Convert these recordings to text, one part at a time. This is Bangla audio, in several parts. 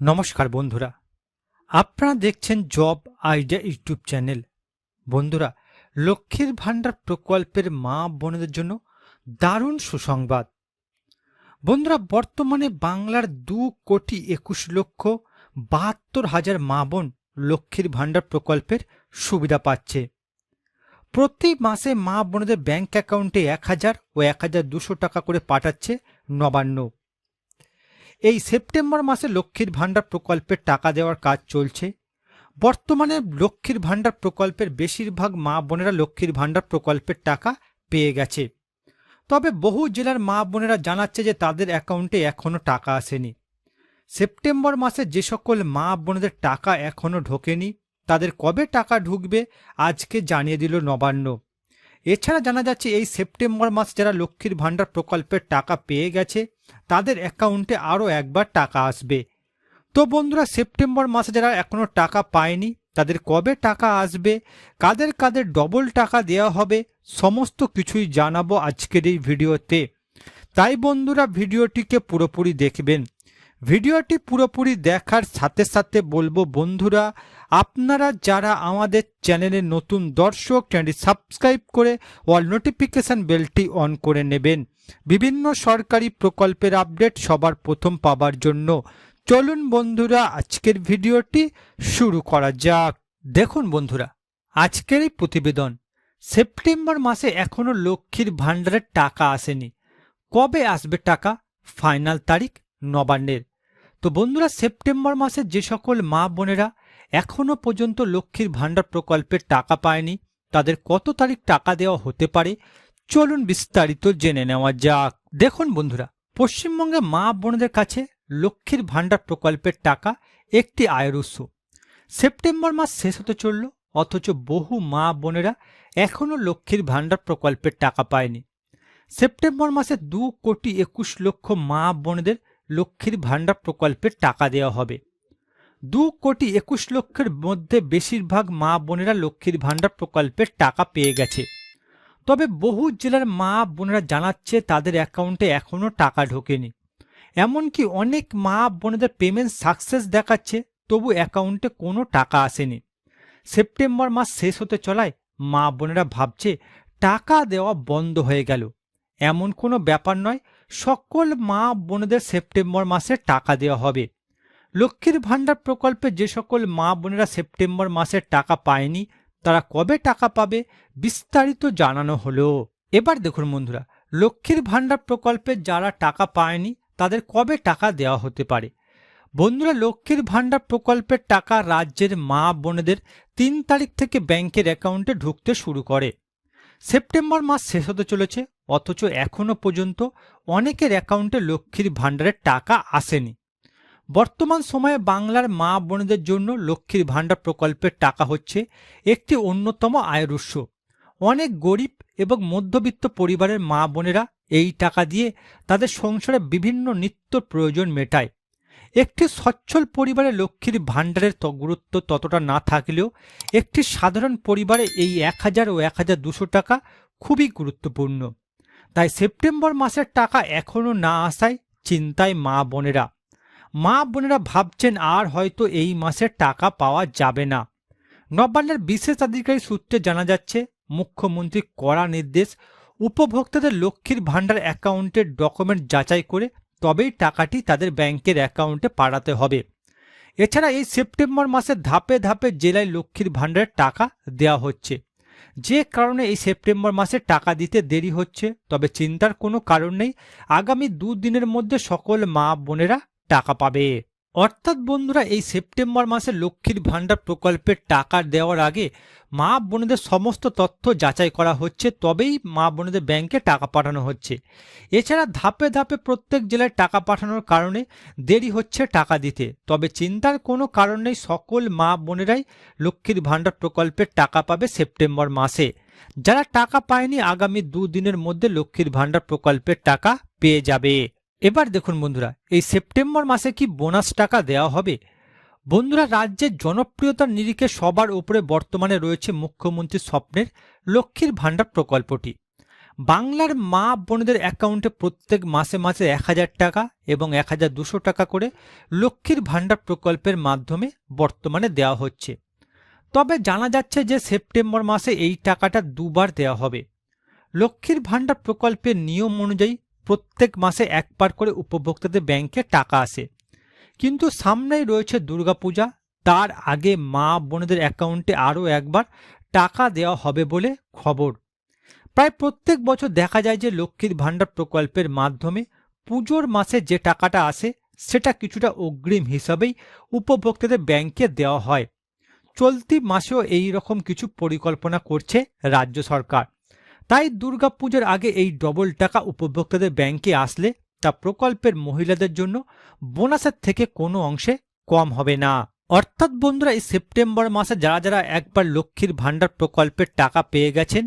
নমস্কার বন্ধুরা। আপনারা দেখছেন জব আইডিয়া ইউটিউব চ্যানেল। বন্ধুরা, লক্ষ্মীর ভাণ্ডার প্রকল্পের মা বোনদের জন্য দারুণ সুসংবাদ। বন্ধুরা, বর্তমানে বাংলার দু কোটি একুশ লক্ষ বাহাত্তর হাজার মা বোন লক্ষ্মীর ভাণ্ডার প্রকল্পের সুবিধা পাচ্ছে। প্রতি মাসে মা বোনদের ব্যাংক অ্যাকাউন্টে এক হাজার ও এক হাজার দুশো টাকা করে পাঠাচ্ছে নবান্ন। এই সেপ্টেম্বর মাসে লক্ষ্মীর ভাণ্ডার প্রকল্পের টাকা দেওয়ার কাজ চলছে। বর্তমানে লক্ষ্মীর ভাণ্ডার প্রকল্পের বেশিরভাগ মা বোনেরা লক্ষ্মীর ভাণ্ডার প্রকল্পের টাকা পেয়ে গেছে। তবে বহু জেলার মা বোনেরা জানাচ্ছে যে তাদের অ্যাকাউন্টে এখনও টাকা আসেনি। সেপ্টেম্বর মাসে যে সকল মা বোনেদের টাকা এখনও ঢোকেনি, তাদের কবে টাকা ঢুকবে, আজকে জানিয়ে দিল নবান্ন। এছাড়া জানা যাচ্ছে এই সেপ্টেম্বর মাস যারা লক্ষ্মীর ভাণ্ডার প্রকল্পের টাকা পেয়ে গেছে, তাদের অ্যাকাউন্টে আরও একবার টাকা আসবে। তো বন্ধুরা, সেপ্টেম্বর মাসে যারা এখনও টাকা পায়নি, তাদের কবে টাকা আসবে, কাদের কাদের ডবল টাকা দেওয়া হবে, সমস্ত কিছুই জানাব আজকের এই ভিডিওতে। তাই বন্ধুরা, ভিডিওটিকে পুরোপুরি দেখবেন। ভিডিওটি পুরোপুরি দেখার সাথে সাথে বলব বন্ধুরা, আপনারা যারা আমাদের চ্যানেলে নতুন দর্শক, চ্যানেলটি সাবস্ক্রাইব করে অল নোটিফিকেশান বেলটি অন করে নেবেন। বিভিন্ন সরকারি প্রকল্পের আপডেট সবার প্রথম পাবার জন্য। চলুন বন্ধুরা, আজকের ভিডিওটি শুরু করা যাক। দেখুন বন্ধুরা, আজকের এই প্রতিবেদন। সেপ্টেম্বর মাসে এখনও লক্ষ্মীর ভাণ্ডারের টাকা আসেনি। কবে আসবে টাকা? ফাইনাল তারিখ নবান্নের। তো বন্ধুরা, সেপ্টেম্বর মাসে যে সকল মা বোনেরা এখনও পর্যন্ত লক্ষ্মীর ভাণ্ডার প্রকল্পের টাকা পায়নি, তাদের কত তারিখ টাকা দেওয়া হতে পারে, চলুন বিস্তারিত জেনে নেওয়া যাক। দেখুন বন্ধুরা, পশ্চিমবঙ্গে মা বোনদের কাছে লক্ষ্মীর ভাণ্ডার প্রকল্পের টাকা একটি আয়ের উৎস। সেপ্টেম্বর মাস শেষ হতে চলল, অথচ বহু মা বোনেরা এখনও লক্ষ্মীর ভাণ্ডার প্রকল্পের টাকা পায়নি। সেপ্টেম্বর মাসে দু কোটি একুশ লক্ষ মা বোনেদের লক্ষ্মীর ভাণ্ডার প্রকল্পের টাকা দেওয়া হবে। দু কোটি একুশ লক্ষের মধ্যে বেশিরভাগ মা বোনেরা লক্ষ্মীর ভাণ্ডার প্রকল্পের টাকা পেয়ে গেছে। তবে বহু জেলার মা বোনেরা জানাচ্ছে তাদের অ্যাকাউন্টে এখনও টাকা ঢোকেনি। এমনকি অনেক মা বোনেদের পেমেন্ট সাকসেস দেখাচ্ছে, তবু অ্যাকাউন্টে কোনো টাকা আসেনি। সেপ্টেম্বর মাস শেষ হতে চলায় মা বোনেরা ভাবছে, টাকা দেওয়া বন্ধ হয়ে গেল। এমন কোনো ব্যাপার নয় সকল মা বোনেদের সেপ্টেম্বর মাসে টাকা দেওয়া হবে। লক্ষ্মীর ভাণ্ডার প্রকল্পে যে সকল মা বোনেরা সেপ্টেম্বর মাসে টাকা পায়নি, তারা কবে টাকা পাবে বিস্তারিত জানানো হলো। এবার দেখুন বন্ধুরা, লক্ষ্মীর ভাণ্ডার প্রকল্পে যারা টাকা পায়নি, তাদের কবে টাকা দেওয়া হতে পারে? বন্ধুরা, লক্ষ্মীর ভাণ্ডার প্রকল্পের টাকা রাজ্যের মা বোনেদের তিন তারিখ থেকে ব্যাংকের অ্যাকাউন্টে ঢুকতে শুরু করে। সেপ্টেম্বর মাস শেষ হতে চলেছে, অথচ এখনও পর্যন্ত অনেকের অ্যাকাউন্টে লক্ষ্মীর ভাণ্ডারের টাকা আসেনি। বর্তমান সময়ে বাংলার মা বোনেদের জন্য লক্ষ্মীর ভাণ্ডার প্রকল্পের টাকা হচ্ছে একটি অন্যতম আয়ের উৎস। অনেক গরিব এবং মধ্যবিত্ত পরিবারের মা বোনেরা এই টাকা দিয়ে তাদের সংসারে বিভিন্ন নিত্য প্রয়োজন মেটায়। একটি সচ্ছল পরিবারে লক্ষ্মীর ভাণ্ডারের গুরুত্ব ততটা না থাকলেও একটি সাধারণ পরিবারে এই এক হাজার ও এক হাজার দুশো টাকা খুবই গুরুত্বপূর্ণ। তাই সেপ্টেম্বর মাসের টাকা এখনও না আসায় চিন্তায় মা বোনেরা। মা বোনেরা ভাবছেন আর হয়তো এই মাসের টাকা পাওয়া যাবে না। নবান্নের বিশেষ আধিকারিক সূত্রে জানা যাচ্ছে, মুখ্যমন্ত্রী কড়া নির্দেশ, উপভোক্তাদের লক্ষ্মীর ভাণ্ডার অ্যাকাউন্টের ডকুমেন্ট যাচাই করে তবেই টাকাটি তাদের ব্যাংকের অ্যাকাউন্টে পাঠাতে হবে। এছাড়া এই সেপ্টেম্বর মাসে ধাপে ধাপে জেলায় লক্ষ্মীর ভাণ্ডারের টাকা দেওয়া হচ্ছে। যে কারণে এই সেপ্টেম্বর মাসে টাকা দিতে দেরি হচ্ছে, তবে চিন্তার কোনো কারণ নেই। আগামী দুদিনের মধ্যে সকল মা বোনেরা টাকা পাবে। অর্থাৎ বন্ধুরা, এই সেপ্টেম্বর মাসে লক্ষ্মীর ভাণ্ডার প্রকল্পের টাকা দেওয়ার আগে মা বোনেদের সমস্ত তথ্য যাচাই করা হচ্ছে, তবেই মা বোনেদের ব্যাংকে টাকা পাঠানো হচ্ছে। এছাড়া ধাপে ধাপে প্রত্যেক জেলায় টাকা পাঠানোর কারণে দেরি হচ্ছে টাকা দিতে। তবে চিন্তার কোনো কারণ নেই, সকল মা বোনেরাই লক্ষ্মীর ভাণ্ডার প্রকল্পের টাকা পাবে সেপ্টেম্বর মাসে। যারা টাকা পায়নি, আগামী দুদিনের মধ্যে লক্ষ্মীর ভাণ্ডার প্রকল্পের টাকা পেয়ে যাবে। এবার দেখুন বন্ধুরা, এই সেপ্টেম্বর মাসে কি বোনাস টাকা দেওয়া হবে? বন্ধুরা, রাজ্যের জনপ্রিয়তার নিরিখে সবার উপরে বর্তমানে রয়েছে মুখ্যমন্ত্রীর স্বপ্নের লক্ষ্মীর ভাণ্ডার প্রকল্পটি। বাংলার মা বোনদের অ্যাকাউন্টে প্রত্যেক মাসে মাসে এক হাজার টাকা এবং এক হাজার দুশো টাকা করে লক্ষ্মীর ভাণ্ডার প্রকল্পের মাধ্যমে বর্তমানে দেওয়া হচ্ছে। তবে জানা যাচ্ছে যে সেপ্টেম্বর মাসে এই টাকাটা দুবার দেওয়া হবে। লক্ষ্মীর ভাণ্ডার প্রকল্পের নিয়ম অনুযায়ী প্রত্যেক মাসে একবার করে উপভোক্তাদের ব্যাংকে টাকা আসে। কিন্তু সামনেই রয়েছে দুর্গাপূজা। তার আগে মা বোনদের অ্যাকাউন্টে আরও একবার টাকা দেওয়া হবে বলে খবর। প্রায় প্রত্যেক বছর দেখা যায় যে লক্ষ্মীর ভাণ্ডার প্রকল্পের মাধ্যমে পুজোর মাসে যে টাকাটা আসে, সেটা কিছুটা অগ্রিম হিসাবেই উপভোক্তাদের ব্যাংকে দেওয়া হয়। চলতি মাসেও এই রকম কিছু পরিকল্পনা করছে রাজ্য সরকার। তাই দুর্গাপুজোর আগে এই ডবল টাকা উপভোক্তাদের ব্যাংকে আসলে তা প্রকল্পের মহিলাদের জন্য বোনাসের থেকে কোনো অংশে কম হবে না। অর্থাৎ বন্ধুরা, এই সেপ্টেম্বর মাসে যারা যারা একবার লক্ষ্মীর ভাণ্ডার প্রকল্পের টাকা পেয়ে গেছেন,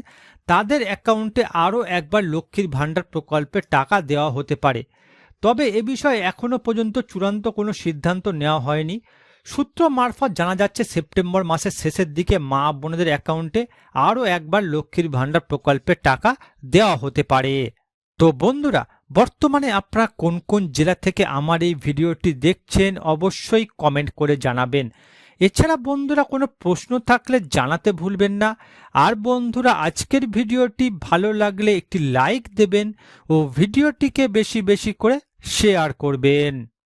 তাদের অ্যাকাউন্টে আরও একবার লক্ষ্মীর ভাণ্ডার প্রকল্পের টাকা দেওয়া হতে পারে। তবে এ বিষয়ে এখনও পর্যন্ত চূড়ান্ত কোনো সিদ্ধান্ত নেওয়া হয়নি। সূত্র মারফত জানা যাচ্ছে সেপ্টেম্বর মাসের শেষের দিকে মা বোনদের অ্যাকাউন্টে আরও একবার লক্ষ্মীর ভাণ্ডার প্রকল্পের টাকা দেওয়া হতে পারে। তো বন্ধুরা, বর্তমানে আপনারা কোন কোন জেলা থেকে আমার এই ভিডিওটি দেখছেন অবশ্যই কমেন্ট করে জানাবেন। এছাড়া বন্ধুরা, কোনো প্রশ্ন থাকলে জানাতে ভুলবেন না। আর বন্ধুরা, আজকের ভিডিওটি ভালো লাগলে একটি লাইক দেবেন ও ভিডিওটিকে বেশি বেশি করে শেয়ার করবেন।